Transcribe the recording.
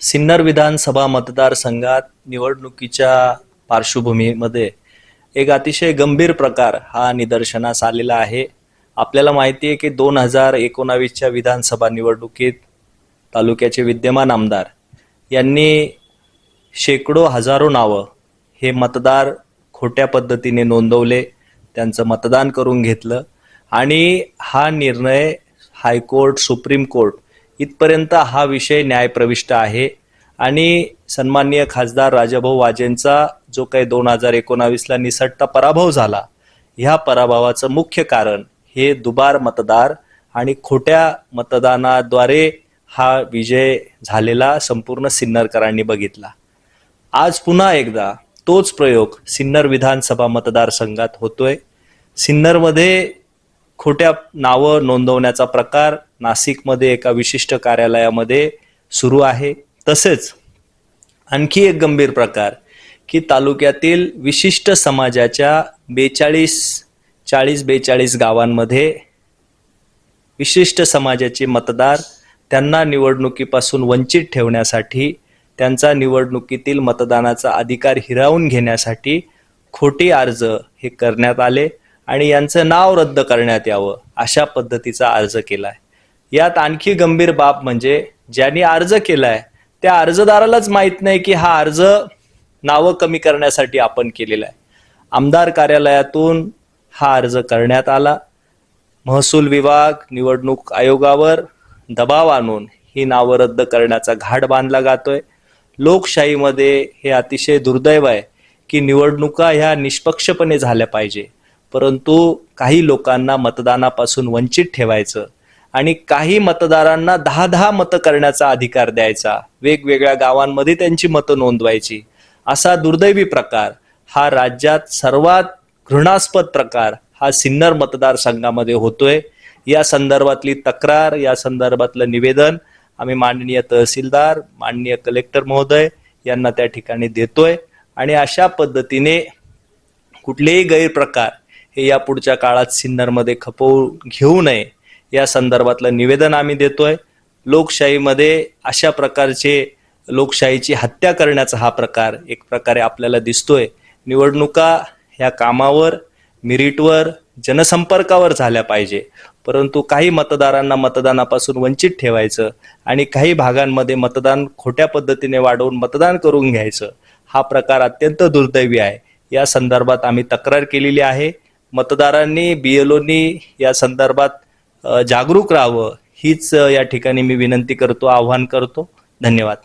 सिन्नर विधानसभा मतदारसंघात निवडणुकीच्या पार्श्वभूमीमध्ये एक अतिशय गंभीर प्रकार हा निदर्शनास आलेला आहे. आपल्याला माहिती आहे की दोन हजार एकोणावीसच्या विधानसभा निवडणुकीत तालुक्याचे विद्यमान आमदार यांनी शेकडो हजारो नावं हे मतदार खोट्या पद्धतीने नोंदवले त्यांचं मतदान करून घेतलं आणि हा निर्णय हायकोर्ट सुप्रीम कोर्ट इथपर्यंत हा विषय न्यायप्रविष्ट आहे. आणि सन्माननीय खासदार राजाभाऊ वाजेंचा जो काही दोन हजार एकोणावीसला निसटता पराभव झाला ह्या पराभवाचं मुख्य कारण हे दुबार मतदार आणि खोट्या मतदानाद्वारे हा विजय झालेला संपूर्ण सिन्नरकरांनी बघितला. आज पुन्हा एकदा तोच प्रयोग सिन्नर विधानसभा मतदारसंघात होतोय. सिन्नरमध्ये खोट्या नावं नोंदवण्याचा प्रकार नाशिकमध्ये एका विशिष्ट कार्यालयामध्ये सुरू आहे. तसेच आणखी एक गंभीर प्रकार की तालुक्यातील विशिष्ट समाजाच्या बेचाळीस चाळीस बेचाळीस गावांमध्ये विशिष्ट समाजाचे मतदार त्यांना निवडणुकीपासून वंचित ठेवण्यासाठी त्यांचा निवडणुकीतील मतदानाचा अधिकार हिरावून घेण्यासाठी खोटी अर्ज हे करण्यात आले आणि यांचं नाव रद्द करण्यात यावं अशा पद्धतीचा अर्ज केला आहे यात आणखी गंभीर बाब म्हणजे ज्यांनी अर्ज केलाय त्या अर्जदारालाच माहीत नाही की हा अर्ज नावं कमी करण्यासाठी आपण केलेला आहे आमदार कार्यालयातून हा अर्ज करण्यात आला. महसूल विभाग निवडणूक आयोगावर दबाव आणून ही नावं रद्द करण्याचा घाट बांधला जातोय. लोकशाहीमध्ये हे अतिशय दुर्दैव आहे की निवडणुका ह्या निष्पक्षपणे झाल्या पाहिजे परंतु काही लोकांना मतदानापासून वंचित ठेवायचं आणि काही मतदारांना दहा दहा मतं करण्याचा अधिकार द्यायचा. वेगवेगळ्या गावांमध्ये त्यांची मतं नोंदवायची. असा दुर्दैवी प्रकार हा राज्यात सर्वात घृणास्पद प्रकार हा सिन्नर मतदारसंघामध्ये होतोय. या संदर्भातली तक्रार या संदर्भातलं निवेदन आम्ही माननीय तहसीलदार माननीय कलेक्टर महोदय यांना त्या ठिकाणी देतोय. आणि अशा पद्धतीने कुठलेही गैरप्रकार हे या पुढच्या काळात सिन्नरमध्ये खपवू घेऊ नये. या संदर्भातलं निवेदन आम्ही देतोय. लोकशाहीमध्ये अशा प्रकारचे लोकशाहीची हत्या करण्याचा हा प्रकार एक प्रकारे आपल्याला दिसतोय. निवडणुका ह्या कामावर मिरिटवर जनसंपर्कावर झाल्या पाहिजे. परंतु काही मतदारांना मतदानापासून वंचित ठेवायचं आणि काही भागांमध्ये मतदान खोट्या पद्धतीने वाढवून मतदान करून घ्यायचं हा प्रकार अत्यंत दुर्दैवी आहे. या संदर्भात आम्ही तक्रार केलेली आहे. मतदारांनी बीएलओनी या संदर्भात जागरूक राहावं हीच या ठिकाणी मी विनंती करतो आव्हान करतो. धन्यवाद.